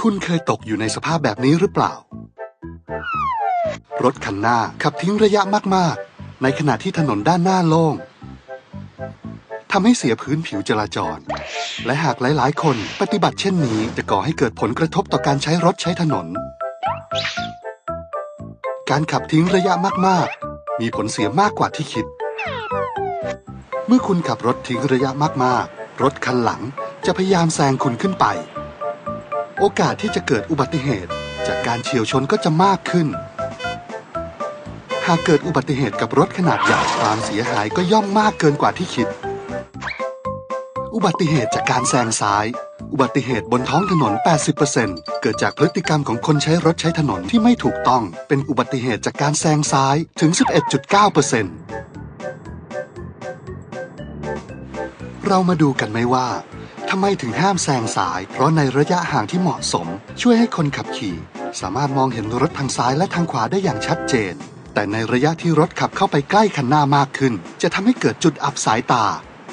คุณเคยตกอยู่ในสภาพแบบนี้หรือเปล่า รถคันหน้าขับทิ้งระยะมาก ๆ ในขณะที่ถนนด้านหน้าโล่งทำให้เสียพื้นผิวจราจร และหากหลาย ๆ คนปฏิบัติเช่นนี้จะก่อให้เกิดผลกระทบต่อการใช้รถใช้ถนน การขับทิ้งระยะมาก ๆ มีผลเสียมากกว่าที่คิด เมื่อคุณขับรถทิ้งระยะมาก ๆ รถคันหลังจะพยายามแซงคุณขึ้นไป โอกาสที่จะเกิดอุบัติเหตุจากการเฉียวชนก็จะมากขึ้น หากเกิดอุบัติเหตุกับรถขนาดใหญ่ความเสียหายก็ย่อมมากเกินกว่าที่คิด อุบัติเหตุจากการแซงซ้าย อุบัติเหตุบนท้องถนน 80%เกิดจากพฤติกรรมของคนใช้รถใช้ถนนที่ไม่ถูกต้อง เป็นอุบัติเหตุจากการแซงซ้ายถึง 11.9%เรามาดูกันไหมว่า ทำไมถึงห้ามแซงซ้าย เพราะในระยะห่างที่เหมาะสม ช่วยให้คนขับขี่ สามารถมองเห็นรถทางซ้ายและทางขวาได้อย่างชัดเจน แต่ในระยะที่รถขับเข้าไปใกล้คันหน้ามากขึ้น จะทำให้เกิดจุดอับสายตา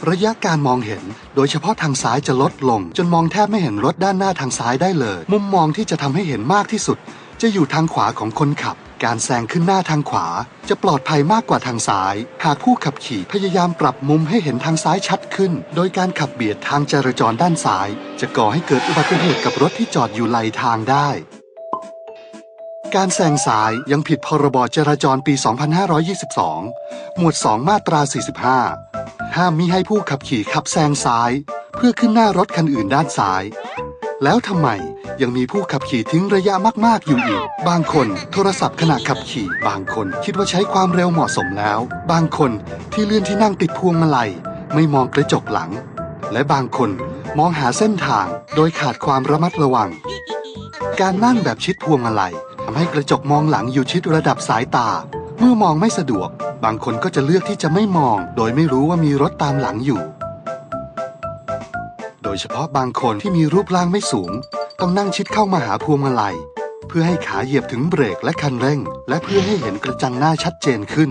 ระยะการมองเห็น โดยเฉพาะทางซ้ายจะลดลง จนมองแทบไม่เห็นรถด้านหน้าทางซ้ายได้เลย มุมมองที่จะทำให้เห็นมากที่สุด จะอยู่ทางขวาของคนขับ การแซงขึ้นหน้าทางขวา จะปลอดภัยมากกว่าทางซ้าย หากผู้ขับขี่พยายามปรับมุมให้เห็นทางซ้ายชัดขึ้น โดยการขับเบียดทางจราจรด้านซ้าย จะก่อให้เกิดอุบัติเหตุกับรถที่จอดอยู่ไหลทางได้ การแซงซ้ายยังผิดพรบจราจรปี 2522 หมวด 2 มาตรา 45 ห้ามมิให้ผู้ขับขี่ขับแซงซ้าย เพื่อขึ้นหน้ารถคันอื่นด้านซ้าย แล้วทำไม ยังมีผู้ขับขี่ทิ้งระยะมาก ๆ อยู่อีก บางคนโทรศัพท์ขณะขับขี่ บางคนคิดว่าใช้ความเร็วเหมาะสมแล้ว บางคนที่เลื่อนที่นั่งติดพวงมาลัย ไม่มองกระจกหลัง และบางคนมองหาเส้นทางโดยขาดความระมัดระวัง การนั่งแบบชิดพวงมาลัยทำให้กระจกมองหลังอยู่ชิดระดับสายตา เมื่อมองไม่สะดวก บางคนก็จะเลือกที่จะไม่มอง โดยไม่รู้ว่ามีรถตามหลังอยู่ โดยเฉพาะบางคนที่มีรูปร่างไม่สูง ต้องนั่งชิดเข้ามาหาพวงมาลัย เพื่อให้ขาเหยียบถึงเบรกและคันเร่ง และเพื่อให้เห็นกระจังหน้าชัดเจนขึ้น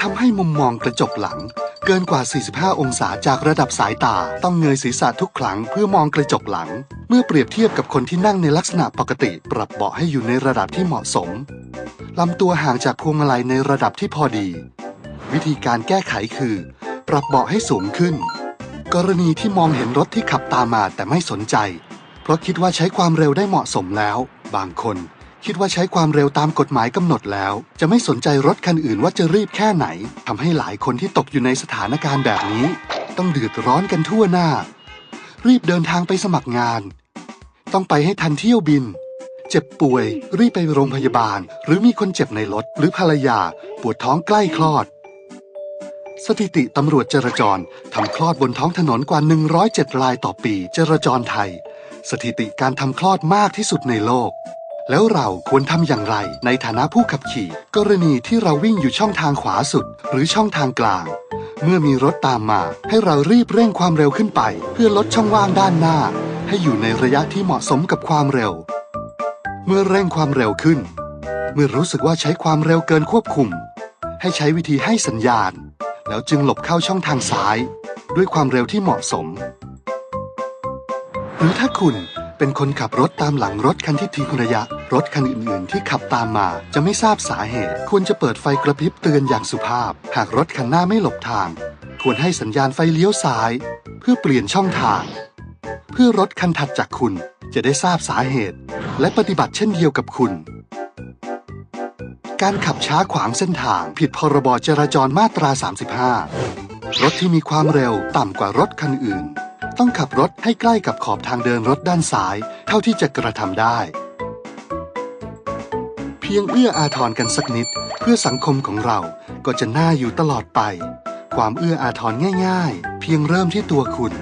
ทำให้มุมมองกระจกหลัง เกินกว่า 45 องศาจากระดับสายตา ต้องเงยศีรษะทุกครั้งเพื่อมองกระจกหลัง เมื่อเปรียบเทียบกับคนที่นั่งในลักษณะปกติ ปรับเบาะให้อยู่ในระดับที่เหมาะสมลำตัวห่างจากพวงมาลัยในระดับที่พอดี วิธีการแก้ไขคือ ปรับเบาะให้สูงขึ้น กรณีที่มองเห็นรถที่ขับตามมาแต่ไม่สนใจ ราะคิดว่าใช้ความเร็วได้เหมาะสมแล้ว บางคนคิดว่าใช้ความเร็วตามกฎหมายกำหนดแล้ว จะไม่สนใจรถคันอื่นว่าจะรีบแค่ไหนทำให้หลายคนที่ตกอยู่ในสถานการณ์แบบนี้ ต้องเดือดร้อนกันทั่วหน้า รีบเดินทางไปสมัครงาน ต้องไปให้ทันเที่ยวบิน เจ็บป่วย รีบไปโรงพยาบาล หรือมีคนเจ็บในรถหรือภรรยา ปวดท้องใกล้คลอด สถิติตำรวจจราจรทำคลอดบนท้องถนนกว่า 107รายต่อปีจราจรไทย สถิติการทำคลอดมากที่สุดในโลก แล้วเราควรทำอย่างไรในฐานะผู้ขับขี่ กรณีที่เราวิ่งอยู่ช่องทางขวาสุด หรือช่องทางกลาง เมื่อมีรถตามมา ให้เรารีบเร่งความเร็วขึ้นไป เพื่อลดช่องว่างด้านหน้า ให้อยู่ในระยะที่เหมาะสมกับความเร็ว เมื่อเร่งความเร็วขึ้น เมื่อรู้สึกว่าใช้ความเร็วเกินควบคุม ให้ใช้วิธีให้สัญญาณ แล้วจึงหลบเข้าช่องทางซ้าย ด้วยความเร็วที่เหมาะสม หรือถ้าคุณเป็นคนขับรถตามหลังรถคันที่ทิ้งระยะ รถคันอื่นๆ ที่ขับตามมาจะไม่ทราบสาเหตุ ควรจะเปิดไฟกระพริบเตือนอย่างสุภาพ หากรถคันหน้าไม่หลบทาง ควรให้สัญญาณไฟเลี้ยวซ้าย เพื่อเปลี่ยนช่องทาง เพื่อรถคันถัดจากคุณจะได้ทราบสาเหตุ และปฏิบัติเช่นเดียวกับคุณ การขับช้าขวางเส้นทางผิดพรบจราจรมาตรา 35 รถที่มีความเร็วต่ำกว่ารถคันอื่น ต้องขับรถให้ใกล้กับขอบทางเดินรถด้านซ้าย เท่าที่จะกระทำได้ เพียงเอื้ออาทรกันสักนิด เพื่อสังคมของเราก็จะน่าอยู่ตลอดไป ความเอื้ออาทรง่าย ๆ เพียงเริ่มที่ตัวคุณ